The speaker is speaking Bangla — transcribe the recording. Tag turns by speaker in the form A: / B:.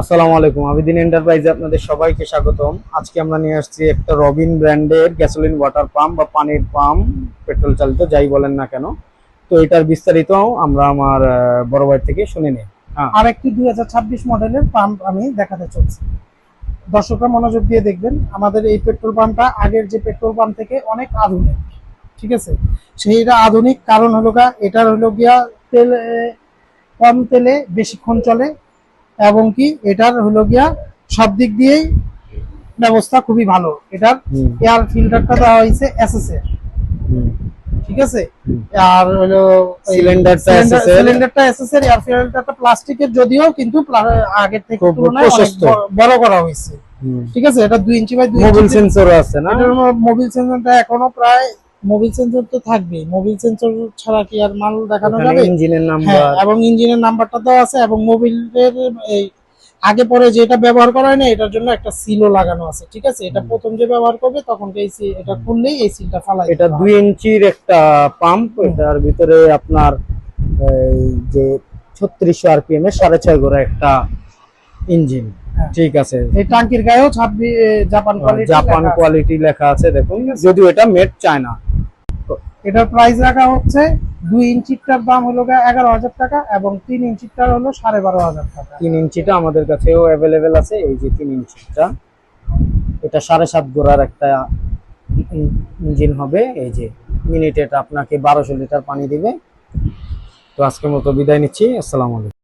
A: আসসালামু আলাইকুম। আবিদিন এন্টারপ্রাইজে আপনাদের সবাইকে স্বাগতম। আজকে আমরা নিয়ে আসছি একটা রবিন ব্র্যান্ডের গ্যাসোলিন ওয়াটার পাম্প বা পানির পাম্প পেট্রোল চালিত, যাই বলেন না কেন। তো এটার বিস্তারিত আমরা আমার বড় ভাই থেকে শুনে নিই। হ্যাঁ।
B: আর একটি দু হাজার ছাব্বিশ মডেলের পাম্প আমি দেখাতে চলছি। দর্শকরা মনোযোগ দিয়ে দেখবেন, আমাদের এই পেট্রোল পাম্পটা আগের যে পেট্রোল পাম্প থেকে অনেক আধুনিক, ঠিক আছে? সেইটা আধুনিক কারণ হলো গা এটার হলো গিয়া তেল, কম তেলে বেশিক্ষণ চলে এবং কি এটার হলো গিয়া সব দিক দিয়েই ব্যবস্থা খুবই ভালো। এটার এয়ার ফিল্টারটা দেওয়া হয়েছে এসএস এর ঠিক আছে। আর হলো
A: সিলিন্ডারটা SS এর।
B: সিলিন্ডারটা এসএস এর এয়ার ফিল্টারটা প্লাস্টিকের যদিও কিন্তু আগের থেকে তুলনায় অনেক বড়- করা হয়েছে। ঠিক আছে? এটা দুই ইঞ্চি বাই দুই
A: মোবিল
B: ইঞ্চি
A: সেন্সরও আছে না?
B: এটার মোবিল সেন্সরটা এখনও প্রায় মোবিল সেন্সর তো থাকবে মোবিল সেন্সর ছাড়া কি আর মাল দেখানো যাবে?
A: ইঞ্জিনের
B: হ্যাঁ
A: নাম্বার
B: এবং ইঞ্জিনের নাম্বারটা দেওয়া আছে এবং মোবিলের এই আগে পরে যেটা ব্যবহার করা হয় না এটার জন্য একটা সিলও লাগানো আছে ঠিক আছে? এটা প্রথম যে ব্যবহার করবে তখন এই এটা খুললেই এই সিলটা ফালাই
A: এটা দুই ইঞ্চির একটা পাম্প এটার ভিতরে আপনার এই যে ছত্রিশশো আরপিএম এর সাড়ে ছয় গোড়া একটা ইঞ্জিন
B: হ্যাঁ।
A: ঠিক আছে?
B: এই টাঙ্কির গায়েও ছাব্বিশ জাপান কোয়ালিটি
A: জাপান কোয়ালিটি লেখা আছে দেখুন। যদিও এটা মেড চায়না
B: এটার প্রাইস রাখা হচ্ছে দুই ইঞ্চিটার দাম হলো এগারো হাজার টাকা এবং তিন ইঞ্চিটার হলো সাড়ে বারো হাজার টাকা।
A: তিন ইঞ্চিটা আমাদের কাছেও অ্যাভেলেবেল আছে, এই যে তিন ইঞ্চিটা। এটা সাড়ে সাত গোড়ার একটা ইঞ্জিন হবে, এই যে মিনিটে এটা আপনাকে বারোশো লিটার পানি দিবে। তো আজকের মতো বিদায় নিচ্ছি, আসসালামু আলাইকুম।